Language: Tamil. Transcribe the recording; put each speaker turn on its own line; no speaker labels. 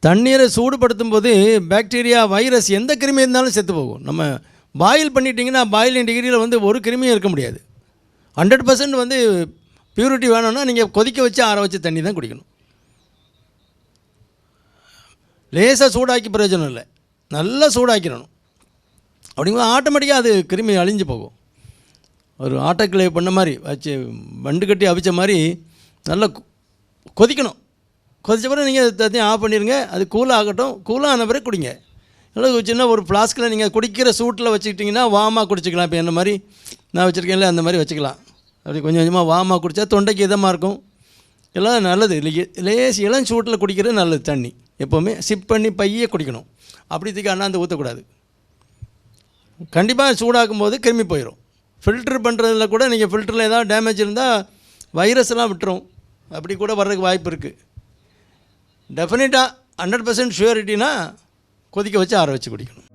தண்ணீரை சூடுபடுத்தும் போது பாக்டீரியா வைரஸ் எந்த கிருமி இருந்தாலும் செத்து போகும். நம்ம பாயில் பண்ணிட்டீங்கன்னா பாயிலிங் டிகிரியில் வந்து ஒரு கிருமியும் இருக்க முடியாது. ஹண்ட்ரட் பர்சன்ட் வந்து பியூரிட்டி வேணும்னா நீங்கள் கொதிக்க வச்சு ஆற வச்சு தண்ணி தான் குடிக்கணும். லேசாக சூடாக்கி பிரயோஜனம் இல்லை. நல்லா சூடாக்கிடணும். அப்படிங்கும்போது ஆட்டோமேட்டிக்காக அது கிருமி அழிஞ்சு போகும். ஒரு ஆட்டோக்கிளே பண்ண மாதிரி வச்சு வண்டு கட்டி அவிச்ச மாதிரி நல்லா கொ- கொதிக்கணும். கொதிச்ச பிறகு நீங்கள் தத்தையும் ஆஃப் பண்ணிடுங்க அது கூல் ஆகட்டும். கூலாக பிறகு குடிங்க. இல்லை சின்ன ஒரு ஃப்ளாஸ்கில் நீங்கள் குடிக்கிற சூட்டில் வச்சுக்கிட்டிங்கன்னா வாமாக குடிச்சிக்கலாம். இப்போ என்ன மாதிரி நான் வச்சுருக்கேன்ல அந்த மாதிரி வச்சுக்கலாம். அப்படி கொஞ்சம் கொஞ்சமாக வாமாக குடித்தா தொண்டைக்கு இதமாக இருக்கும். எல்லாம் நல்லது. இல்லை லேஸ் இளம் சூட்டில் குடிக்கிறது நல்லது தண்ணி. எப்போவுமே சிப் பண்ணி பையே குடிக்கணும். அப்படி தூக்கி அண்ணாந்து ஊற்றக்கூடாது கண்டிப்பாக சூடாக்கும் போது கிருமி போயிடும் ஃபில்ட்ரு பண்ணுறதுல கூட நீங்கள் ஃபில்டரில் ஏதாவது டேமேஜ் இருந்தால் வைரஸ்லாம் விட்டுரும். அப்படி கூட வர்றதுக்கு வாய்ப்பு இருக்குது டெஃபினட்டாக ஹண்ட்ரட் பர்சன்ட் ஷுவரிட்டினா கொதிக்க வச்சு ஆற வச்சு குடிக்கணும்.